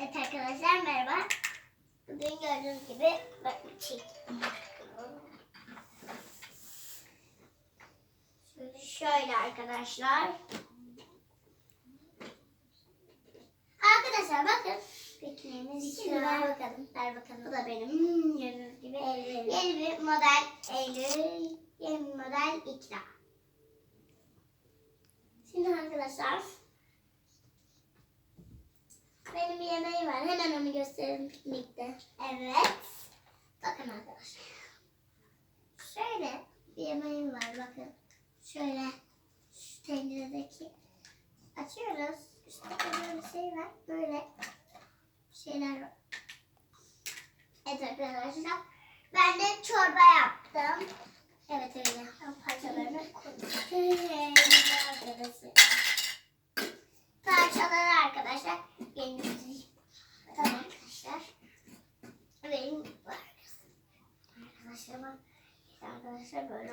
Evet arkadaşlar merhaba. Bugün gördüğünüz gibi bakın çek. Şöyle, şöyle arkadaşlar. Arkadaşlar bakın. Pikniğimiz Şimdi ver bakalım. Ver bakalım. Bu da benim. Hmm, gördüğünüz gibi. Yeni bir model Eylül. Yeni bir model İkra. Şimdi arkadaşlar benim bir yemeğim var. Hemen onu gösterelim piknikte. Evet. Bakın arkadaşlar. Şöyle bir yemeğim var bakın. Şöyle şu tenceredeki açıyoruz. Üstte böyle bir şey var. Böyle şeyler var. Evet arkadaşlar. Ben de çorba yaptım. Evet öyle. Parçalarını koydum. Parçaları arkadaşlar. Gelin Tamam arkadaşlar. Benim var. Arkadaşlar bak. Arkadaşlar böyle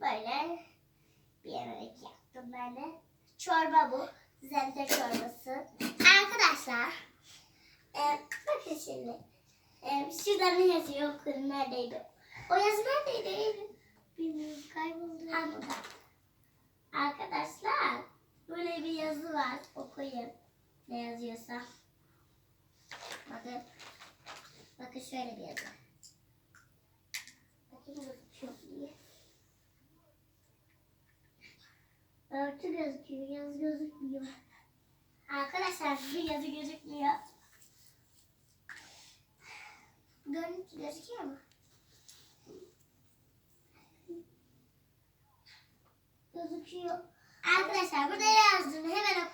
böyle bir yemek yaptım ben de. Çorba bu. Zente çorbası. Arkadaşlar e, bakın şimdi. E, şurada ne yazıyor? Neredeydi? O yazı neredeydi? Bilmiyorum kayboldu. Ha burada. Arkadaşlar böyle bir yazı var. Okuyun ne yazıyorsa. Bakın. Bakın şöyle bir yazı. Gözüküyor. Örtü gözüküyor, yazı gözükmüyor. Arkadaşlar bu yazı gözükmüyor. Görüntü gözüküyor mu? Gözüküyor. Arkadaşlar burada yazdığını hemen